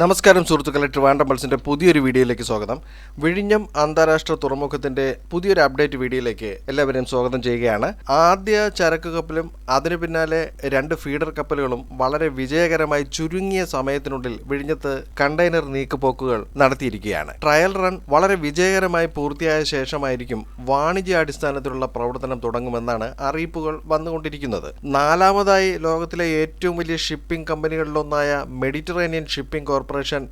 നമസ്കാരം സുഹൃത്തുക്കളെ. ട്രിവാൻഡ്രം പൾസിന്റെ പുതിയൊരു വീഡിയോയിലേക്ക് സ്വാഗതം. വിഴിഞ്ഞം അന്താരാഷ്ട്ര തുറമുഖത്തിന്റെ പുതിയൊരു അപ്ഡേറ്റ് വീഡിയോയിലേക്ക് എല്ലാവരെയും സ്വാഗതം ചെയ്യുകയാണ്. ആദ്യ ചരക്ക് കപ്പലും അതിനു പിന്നാലെ രണ്ട് ഫീഡർ കപ്പലുകളും വളരെ വിജയകരമായി ചുരുങ്ങിയ സമയത്തിനുള്ളിൽ വിഴിഞ്ഞത്ത് കണ്ടെയ്നർ നീക്കുപോക്കുകൾ നടത്തിയിരിക്കുകയാണ്. ട്രയൽ റൺ വളരെ വിജയകരമായി പൂർത്തിയായ ശേഷമായിരിക്കും വാണിജ്യാടിസ്ഥാനത്തിലുള്ള പ്രവർത്തനം തുടങ്ങുമെന്നാണ് അറിയിപ്പുകൾ വന്നുകൊണ്ടിരിക്കുന്നത്. നാലാമതായി ലോകത്തിലെ ഏറ്റവും വലിയ shipping കമ്പനികളിലൊന്നായ Mediterranean shipping corporation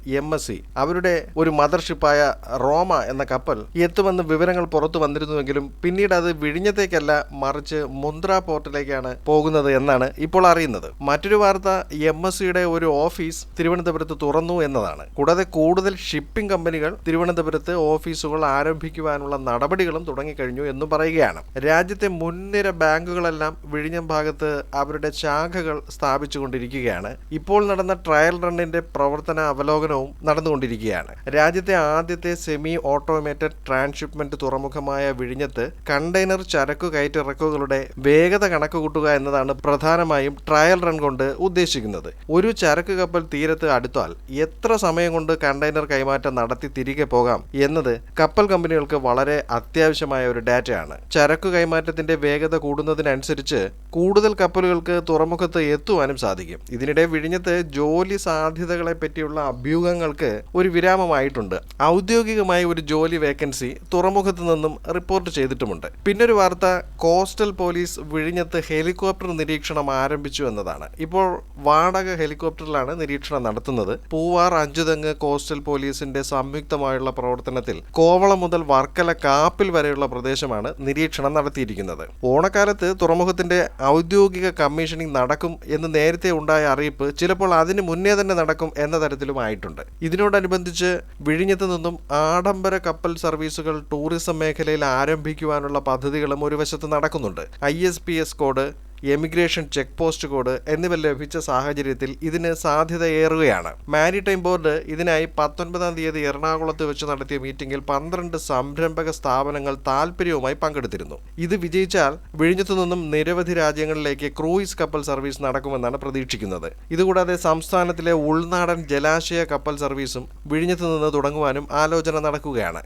M S C അവരുടെ ഒരു മദർഷിപ്പായ റോമ എന്ന കപ്പൽ എത്തുമെന്ന് വിവരങ്ങൾ പുറത്തു വന്നിരുന്നുവെങ്കിലും പിന്നീട് അത് വിഴിഞ്ഞത്തേക്കല്ല മറിച്ച് മുന്ദ്ര പോർട്ടിലേക്കാണ് പോകുന്നത് എന്നാണ് ഇപ്പോൾ അറിയുന്നത്. മറ്റൊരു വാർത്ത എം എസ് സിയുടെ ഒരു ഓഫീസ് തിരുവനന്തപുരത്ത് തുറന്നു എന്നതാണ്. കൂടാതെ കൂടുതൽ ഷിപ്പിംഗ് കമ്പനികൾ തിരുവനന്തപുരത്ത് ഓഫീസുകൾ ആരംഭിക്കുവാനുള്ള നടപടികളും തുടങ്ങിക്കഴിഞ്ഞു എന്ന് പറയുകയാണ്. രാജ്യത്തെ മുൻനിര ബാങ്കുകളെല്ലാം വിഴിഞ്ഞം ഭാഗത്ത് അവരുടെ ശാഖകൾ സ്ഥാപിച്ചുകൊണ്ടിരിക്കുകയാണ്. ഇപ്പോൾ നടന്ന ട്രയൽ റണ്ണിന്റെ പ്രവർത്തന അവലോകനവും നടന്നുകൊണ്ടിരിക്കുകയാണ്. രാജ്യത്തെ ആദ്യത്തെ സെമി ഓട്ടോമേറ്റഡ് ട്രാൻസ്ഷിപ്മെന്റ് തുറമുഖമായ വിഴിഞ്ഞത്ത് കണ്ടെയ്നർ ചരക്കു കയറ്റിറക്കുകളുടെ വേഗത കണക്കുകൂട്ടുക എന്നതാണ് പ്രധാനമായും ട്രയൽ റൺ കൊണ്ട് ഉദ്ദേശിക്കുന്നത്. ഒരു ചരക്ക് കപ്പൽ തീരത്ത് അടുത്താൽ എത്ര സമയം കൊണ്ട് കണ്ടെയ്നർ കൈമാറ്റം നടത്തി തിരികെ പോകാം എന്നത് കപ്പൽ കമ്പനികൾക്ക് വളരെ അത്യാവശ്യമായ ഒരു ഡാറ്റയാണ്. ചരക്കു കൈമാറ്റത്തിന്റെ വേഗത കൂടുന്നതിനനുസരിച്ച് കൂടുതൽ കപ്പലുകൾക്ക് തുറമുഖത്ത് എത്തുവാനും സാധിക്കും. ഇതിനിടെ വിഴിഞ്ഞത്ത് ജോലി സാധ്യതകളെ പറ്റിയുള്ള അഭ്യൂഹങ്ങൾക്ക് ഒരു വിരാമമായിട്ടുണ്ട്. ഔദ്യോഗികമായി ഒരു ജോലി വേക്കൻസി തുറമുഖത്ത് നിന്നും റിപ്പോർട്ട് ചെയ്തിട്ടുമുണ്ട്. പിന്നൊരു വാർത്ത കോസ്റ്റൽ പോലീസ് വിഴിഞ്ഞത്ത് ഹെലികോപ്റ്റർ നിരീക്ഷണം ആരംഭിച്ചു എന്നതാണ്. ഇപ്പോൾ വാടക ഹെലികോപ്റ്ററിലാണ് നിരീക്ഷണം നടത്തുന്നത്. പൂവാർ അഞ്ചുതെങ്ങ് കോസ്റ്റൽ പോലീസിന്റെ സംയുക്തമായുള്ള പ്രവർത്തനത്തിൽ കോവളം മുതൽ വർക്കല കാപ്പിൽ വരെയുള്ള പ്രദേശമാണ് നിരീക്ഷണം നടത്തിയിരിക്കുന്നത്. ഓണക്കാലത്ത് തുറമുഖത്തിന്റെ ഔദ്യോഗിക കമ്മീഷനിങ് നടക്കും എന്ന് നേരത്തെ ഉണ്ടായ അറിയിപ്പ് ചിലപ്പോൾ അതിന് മുന്നേ തന്നെ നടക്കും എന്ന തരത്തിലുമായിട്ടുണ്ട് ഇതിനോടനുബന്ധിച്ച് വിഴിഞ്ഞത്ത് നിന്നും ആഡംബര കപ്പൽ സർവീസുകൾ ടൂറിസം മേഖലയിൽ ആരംഭിക്കുവാനുള്ള പദ്ധതികളും ഒരു വശത്ത് നടക്കുന്നുണ്ട്. I S P S code emigration check post code എന്നിവ ലഭിച്ച സാഹചര്യത്തിൽ ഇതിന് സാധ്യതയേറുകയാണ്. മാരിടൈം ബോർഡ് ഇതിനായി പത്തൊൻപതാം തീയതി എറണാകുളത്ത് വെച്ച് നടത്തിയ മീറ്റിംഗിൽ പന്ത്രണ്ട് സംരംഭക സ്ഥാപനങ്ങൾ താൽപ്പര്യവുമായി പങ്കെടുത്തിരുന്നു. ഇത് വിജയിച്ചാൽ വിഴിഞ്ഞത്തു നിന്നും നിരവധി രാജ്യങ്ങളിലേക്ക് ക്രൂയിസ് കപ്പൽ സർവീസ് നടക്കുമെന്നാണ് പ്രതീക്ഷിക്കുന്നത്. ഇതുകൂടാതെ സംസ്ഥാനത്തിലെ ഉൾനാടൻ ജലാശയ കപ്പൽ സർവീസും വിഴിഞ്ഞത്തു നിന്ന് തുടങ്ങുവാനും ആലോചന നടക്കുകയാണ്.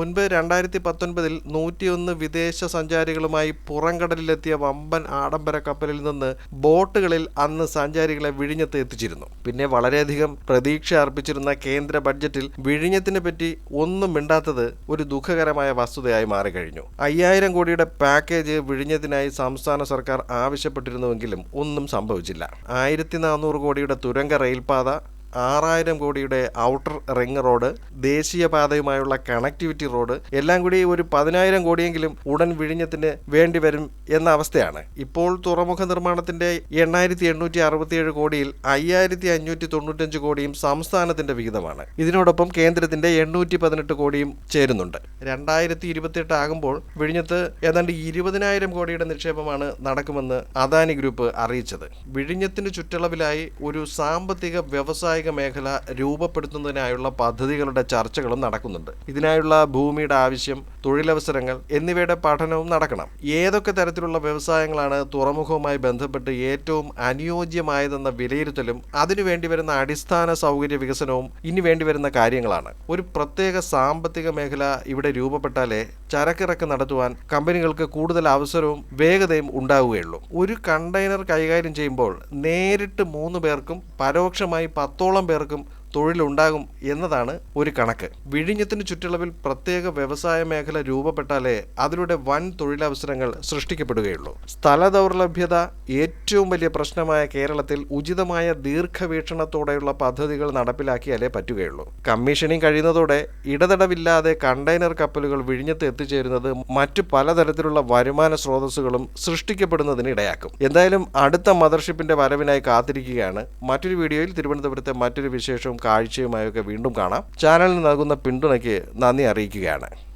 മുൻപ് രണ്ടായിരത്തി പത്തൊൻപതിൽ നൂറ്റിയൊന്ന് വിദേശ സഞ്ചാരികളുമായി പുറംകടലിലെത്തിയ വമ്പൻ ആഡംബര കപ്പലിൽ നിന്ന് ബോട്ടുകളിൽ അന്ന് സഞ്ചാരികളെ വിഴിഞ്ഞത്ത് എത്തിച്ചിരുന്നു. പിന്നെ വളരെയധികം പ്രതീക്ഷ അർപ്പിച്ചിരുന്ന കേന്ദ്ര ബഡ്ജറ്റിൽ വിഴിഞ്ഞത്തിനെ പറ്റി ഒന്നും മിണ്ടാത്തത് ഒരു ദുഃഖകരമായ വസ്തുതയായി മാറിക്കഴിഞ്ഞു. അയ്യായിരം കോടിയുടെ പാക്കേജ് വിഴിഞ്ഞത്തിനായി സംസ്ഥാന സർക്കാർ ആവശ്യപ്പെട്ടിരുന്നുവെങ്കിലും ഒന്നും സംഭവിച്ചില്ല. ആയിരത്തി കോടിയുടെ തുരങ്ക റെയിൽപാത ആറായിരം കോടിയുടെ ഔട്ടർ റിംഗ് റോഡ് ദേശീയപാതയുമായുള്ള കണക്ടിവിറ്റി റോഡ് എല്ലാം കൂടി ഒരു പതിനായിരം കോടിയെങ്കിലും ഉടൻ വിഴിഞ്ഞത്തിന് വേണ്ടിവരും എന്ന അവസ്ഥയാണ്. ഇപ്പോൾ തുറമുഖ നിർമ്മാണത്തിന്റെ എണ്ണായിരത്തി എണ്ണൂറ്റി അറുപത്തിയേഴ് കോടിയിൽ അയ്യായിരത്തി അഞ്ഞൂറ്റി തൊണ്ണൂറ്റഞ്ച് കോടിയും സംസ്ഥാനത്തിന്റെ വിഹിതമാണ്. ഇതിനോടൊപ്പം കേന്ദ്രത്തിന്റെ എണ്ണൂറ്റി പതിനെട്ട് കോടിയും ചേരുന്നുണ്ട്. രണ്ടായിരത്തി ഇരുപത്തിയെട്ട് ആകുമ്പോൾ വിഴിഞ്ഞത്ത് ഏതാണ്ട് ഇരുപതിനായിരം കോടിയുടെ നിക്ഷേപമാണ് നടക്കുമെന്ന് അദാനി ഗ്രൂപ്പ് അറിയിച്ചത്. വിഴിഞ്ഞത്തിന് ചുറ്റളവിലായി ഒരു സാമ്പത്തിക വ്യവസായിക മേഖല രൂപപ്പെടുത്തുന്നതിനായുള്ള പദ്ധതികളുടെ ചർച്ചകളും നടക്കുന്നുണ്ട്. ഇതിനായുള്ള ഭൂമിയുടെ ആവശ്യം തൊഴിലവസരങ്ങൾ എന്നിവയുടെ പഠനവും നടക്കണം. ഏതൊക്കെ തരത്തിലുള്ള വ്യവസായങ്ങളാണ് തുറമുഖവുമായി ബന്ധപ്പെട്ട് ഏറ്റവും അനുയോജ്യമായതെന്ന വിലയിരുത്തലും അതിനു വേണ്ടി വരുന്ന അടിസ്ഥാന സൗകര്യ വികസനവും ഇനി വേണ്ടി വരുന്ന കാര്യങ്ങളാണ്. ഒരു പ്രത്യേക സാമ്പത്തിക മേഖല ഇവിടെ രൂപപ്പെട്ടാലേ ചരക്കിറക്ക് നടത്തുവാൻ കമ്പനികൾക്ക് കൂടുതൽ അവസരവും വേഗതയും ഉണ്ടാവുകയുള്ളൂ. ഒരു കണ്ടെയ്നർ കൈകാര്യം ചെയ്യുമ്പോൾ നേരിട്ട് മൂന്ന് പേർക്കും പരോക്ഷമായി പത്തോളം പേർക്കും തൊഴിലുണ്ടാകും എന്നതാണ് ഒരു കണക്ക്. വിഴിഞ്ഞത്തിന് ചുറ്റളവിൽ പ്രത്യേക വ്യവസായ മേഖല രൂപപ്പെട്ടാലേ അതിലൂടെ വൻ തൊഴിലവസരങ്ങൾ സൃഷ്ടിക്കപ്പെടുകയുള്ളൂ. സ്ഥല ദൗർലഭ്യത ഏറ്റവും വലിയ പ്രശ്നമായ കേരളത്തിൽ ഉചിതമായ ദീർഘവീക്ഷണത്തോടെയുള്ള പദ്ധതികൾ നടപ്പിലാക്കിയാലേ പറ്റുകയുള്ളൂ. കമ്മീഷനിങ് കഴിയുന്നതോടെ ഇടതടവില്ലാതെ കണ്ടെയ്നർ കപ്പലുകൾ വിഴിഞ്ഞത്ത് എത്തിച്ചേരുന്നത് മറ്റു പലതരത്തിലുള്ള വരുമാന സ്രോതസ്സുകളും സൃഷ്ടിക്കപ്പെടുന്നതിന് ഇടയാക്കും എന്തായാലും അടുത്ത മദർഷിപ്പിന്റെ വരവിനായി കാത്തിരിക്കുകയാണ്. മറ്റൊരു വീഡിയോയിൽ തിരുവനന്തപുരത്തെ മറ്റൊരു വിശേഷവും കാഴ്ചയുമായൊക്കെ വീണ്ടും കാണാം. ചാനലിന് നൽകുന്ന പിന്തുണയ്ക്ക് നന്ദി അറിയിക്കുകയാണ്.